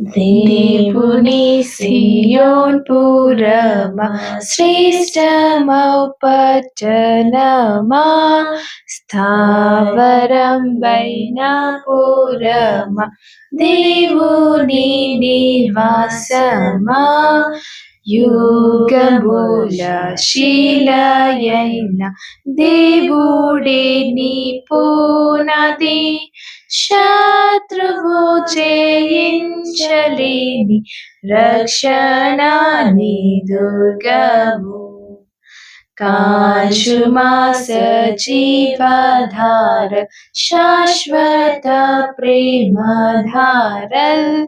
దేవుని సియోన్ పురమా శ్రేష్టమౌ పట్టణమా స్థావరం వైన పురమా దేవుని నివాసమా యుగముల శిలయైన దేవుడే నీ శా शत्रुवो चेयिञ्चलेमि रक्षणानि दुर्गमु। काशुमा सजीवधार शाश्वत प्रेमधारल्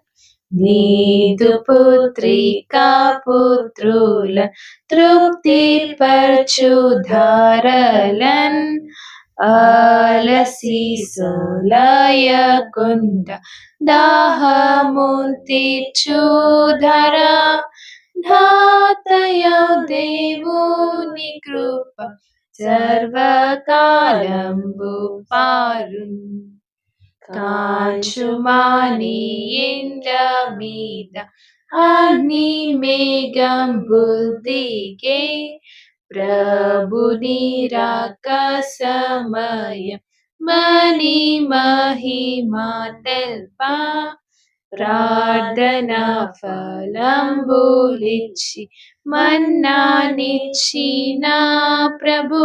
नीतुपुत्रिका पुत्रुल तृप्तिपरचुधारलन् अलसि सुलय कुन्द दाहमुन्तिुधरा धातय देवोनिकृप सर्वकालम्बु सर्वकालम्बुपारुन्। ताच्छु मानि इन्द्रमित పారున్ కాంచుమాని ఇంద్ర మీద అగ్ని మేఘం బుద్ధిగే ప్రభుని రాక సమయం మని మహిమా తెల్ప ప్రార్థన ఫలంబులిచ్చి మన్నానిచ్చిన ప్రభు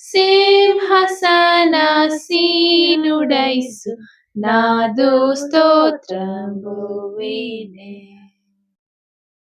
సింహసనసీనుడైసు నాదు స్తోత్రము వినే